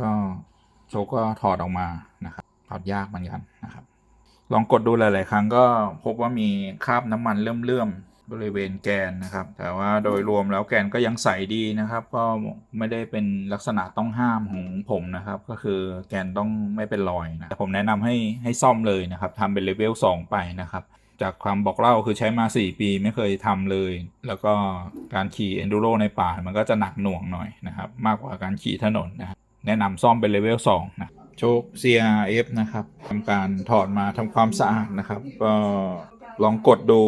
ก็โชก็ถอดออกมานะครับถอดยากเหมือนกันนะครับ ลองกดดูหลาย ๆ ครั้งก็พบว่ามีคราบน้ำมันเลื่อมๆบริเวณแกนนะครับ แต่ว่าโดยรวมแล้วแกนก็ยังใสดีนะครับ ก็ไม่ได้เป็นลักษณะต้องห้ามของผมนะครับ ก็คือแกนต้องไม่เป็นรอยนะแต่ผมแนะนำให้ให้ซ่อมเลยนะครับทำเป็นเลเวล2ไปนะครับจากความบอกเล่าคือใช้มา 4 ปีไม่เคยทำเลย แล้วก็การขี่ enduro ในป่ามันก็จะหนักหน่วงหน่อยนะครับ มากกว่าการขี่ถนนนะครับ แนะนำซ่อมเป็นเลเวล2นะโชค CRF นะครับทำการถอดมาทำความสะอาดนะครับ ก็ลองกดดู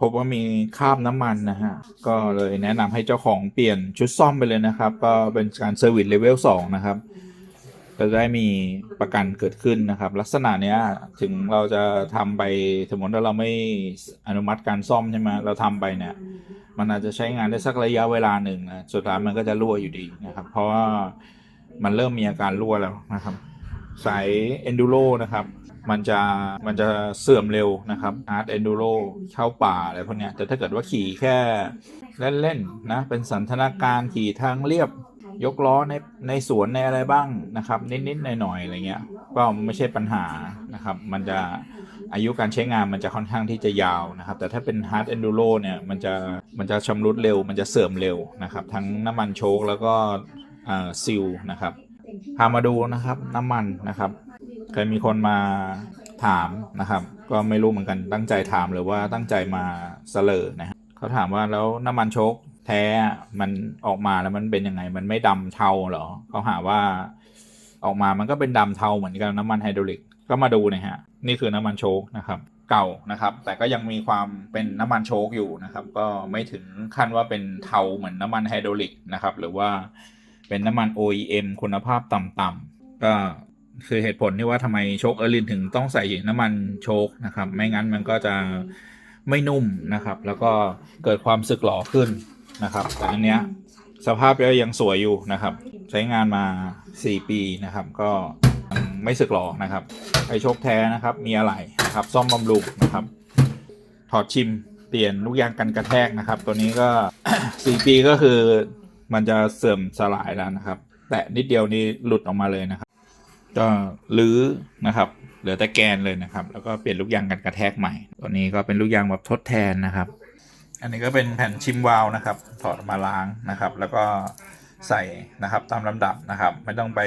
พบว่ามีคราบน้ำมันนะฮะ ก็เลยแนะนำให้เจ้าของเปลี่ยนชุดซ่อมไปเลยนะครับ ก็เป็นการเซอร์วิสเลเวล2นะครับจะได้มีประกันเกิดขึ้นนะครับ ลักษณะเนี้ยถึงเราจะทำไปสมมติว่าเราไม่อนุมัติการซ่อมใช่ไหมเราทำไปเนี่ย มันอาจจะใช้งานได้สักระยะเวลาหนึ่งนะสุดท้ายมันก็จะรั่วอยู่ดีนะครับ เพราะว่า มันเริ่มมีอาการรั่วแล้วนะครับ สาย enduro นะครับ มันจะมันจะเสื่อมเร็วนะครับ hard enduro เข้าป่าอะไรพวกเนี้ยแต่ถ้าเกิดว่าขี่แค่เล่นๆนะเป็นสันทนาการขี่ทางเรียบยกล้อในในสวนในอะไรบ้างนะครับ นิดๆหน่อยๆอะไรเงี้ยก็ไม่ใช่ปัญหานะครับ มันจะอายุการใช้งานมันจะค่อนข้างที่จะยาวนะครับ แต่ถ้าเป็น hard enduro เนี่ยมันจะมันจะชำรุดเร็ว มันจะเสื่อมเร็วนะครับ ทั้งน้ำมันโชคแล้วก็ ซิลนะครับ พามาดูนะครับน้ำมันนะครับ เคยมีคนมาถามนะครับ ก็ไม่รู้เหมือนกันตั้งใจถามหรือว่าตั้งใจมาเสลอนะเขาถามว่าแล้วน้ำมันโชคแท้มันออกมาแล้วมันเป็นยังไง มันไม่ดำเทาเหรอเขาหาว่าออกมามันก็เป็นดำเทาเหมือนกันน้ำมันไฮดรอลิกก็มาดูนะฮะนี่คือน้ำมันโชคนะครับ เก่านะครับ แต่ก็ยังมีความเป็นน้ำมันโชคอยู่นะครับ ก็ไม่ถึงขั้นว่าเป็นเทาเหมือนน้ำมันไฮดรอลิกนะครับ หรือว่า เป็นน้ำมัน OEM คุณภาพต่ำๆก็คือเหตุผลที่ว่าทำไมโชคเออร์ลินถึงต้องใส่น้ำมันโชคนะครับ ไม่งั้นมันก็จะไม่นุ่มนะครับ แล้วก็เกิดความสึกหรอขึ้นนะครับ แต่อันเนี้ยสภาพก็ยังสวยอยู่นะครับ ใช้งานมา 4 ปีนะครับ ก็ไม่สึกหรอนะครับไอโชคแท้นะครับ มีอะไรนะครับ ซ่อมบำรุงนะครับ ถอดชิมเปลี่ยนลูกยางกันกระแทกนะครับ ตัวนี้ก็ 4 ปีก็คือ มันจะเสื่อมสลายแล้วนะครับ แต่นิดเดียวนี้หลุดออกมาเลยนะครับ ก็รื้อนะครับเหลือแต่แกนเลยนะครับ แล้วก็เปลี่ยนลูกยางกันกระแทกใหม่ ตัวนี้ก็เป็นลูกยางแบบทดแทนนะครับ อันนี้ก็เป็นแผ่นชิมวาลนะครับ ถอดมาล้างนะครับ แล้วก็ใส่นะครับตามลำดับนะครับ ไม่ต้องไป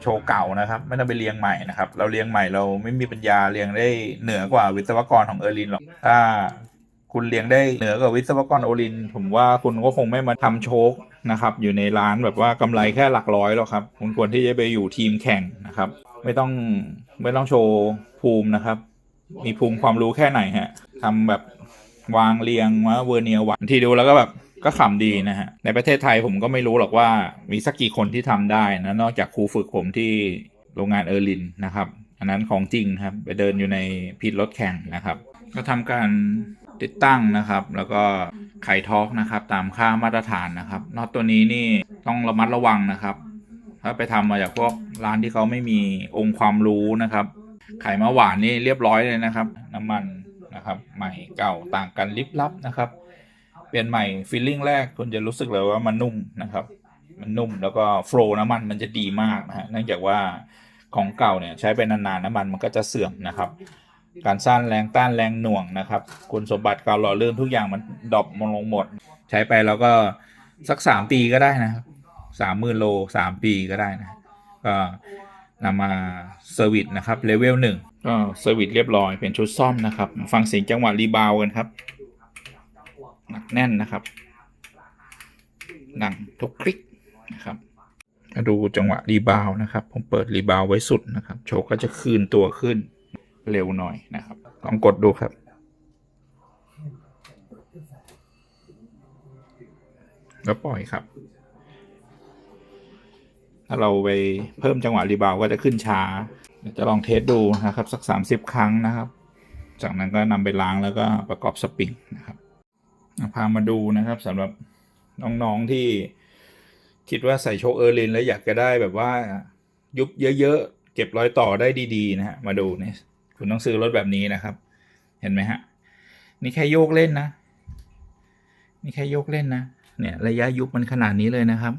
โชว์เก่านะครับ ไม่ต้องไปเรียงใหม่นะครับ เราเรียงใหม่เราไม่มีปัญญาเรียงได้เหนือกว่าวิศวกรของเออร์ลินหรอกถ้า คุณเลี้ยงได้เหนือกว่าวิศวกรโอลิน ผมว่าคุณก็คงไม่มาทำโชคนะครับ อยู่ในร้านแบบว่ากำไรแค่หลักร้อยหรอกครับ คุณควรที่จะไปอยู่ทีมแข่งนะครับ ไม่ต้องไม่ต้องโชว์ภูมินะครับ มีภูมิความรู้แค่ไหนฮะทำแบบวางเรียงว่าเวอร์เนียวันที่ดูแล้วก็แบบก็ขำดีนะฮะ ในประเทศไทยผมก็ไม่รู้หรอกว่ามีสักกี่คนที่ทำได้นะนอกจากครูฝึกผมที่โรงงานเออร์ลินนะครับ อันนั้นของจริงครับ ไปเดินอยู่ในพิษรถแข่งนะครับ ก็ทำการ ติดตั้งนะครับ แล้วก็ไขท็อกนะครับ ตามค่ามาตรฐานนะครับน็อตตัวนี้นี่ต้องระมัดระวังนะครับ ถ้าไปทำมาจากพวกร้านที่เขาไม่มีองค์ความรู้นะครับ ไขมะหวานนี่เรียบร้อยเลยนะครับ น้ำมันนะครับ ใหม่เก่าต่างกันลิบลับนะครับ เปลี่ยนใหม่ฟีลลิ่งแรกคุณจะรู้สึกเลยว่ามันนุ่มนะครับ มันนุ่มแล้วก็โฟล์น้ำมันมันจะดีมากนะฮะเนื่องจากว่าของเก่าเนี่ยใช้ไปนานๆน้ำมันมันก็จะเสื่อมนะครับ การสร้างแรงต้านแรงหน่วงนะครับ คุณสมบัติการหล่อลื่นทุกอย่างมันดรอปลงหมด ใช้ไปแล้วก็สักสามปีก็ได้นะครับสามหมื่นโลสามปีก็ได้นะก็นำมาเซอร์วิสนะครับเลเวลหนึ่งก็เซอร์วิสเรียบร้อยเป็นชุดซ่อมนะครับ ฟังเสียงจังหวะรีบาวกันครับหนักแน่นนะครับดังทุกคลิกนะครับมาดูจังหวะรีบาวนะครับ ผมเปิดรีบาวไว้สุดนะครับ โชก็จะคืนตัวขึ้น เร็วหน่อยนะครับ ลองกดดูครับ แล้วปล่อยครับ ถ้าเราไปเพิ่มจังหวะรีบาวก็จะขึ้นช้าเดี๋ยวจะลองเทสดูนะครับ สัก 30 ครั้งนะครับ จากนั้นก็นำไปล้างแล้วก็ประกอบสปริงนะครับอะพามาดูนะครับสำหรับน้องๆที่คิดว่าใส่โชคเออร์ลินแล้วอยากจะได้แบบว่ายุบเยอะๆ เก็บรอยต่อได้ดี ๆ นะฮะ มาดูเนี่ย คุณต้องซื้อรถแบบนี้นะครับ เห็นไหมฮะ นี่แค่โยกเล่นนะ นี่แค่โยกเล่นนะ เนี่ย ระยะยุบมันขนาดนี้เลยนะครับ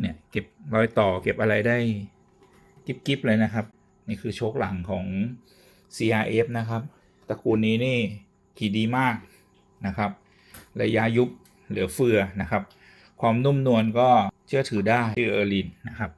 เนี่ยเก็บรอยต่อเก็บอะไรได้กิบๆเลยนะครับ นี่คือโชคหลังของ CRF นะครับ ตระกูลนี้นี่ขี่ดีมากนะครับ ระยะยุบเหลือเฟือนะครับ ความนุ่มนวลก็เชื่อถือได้ชื่อเออร์ลินนะครับ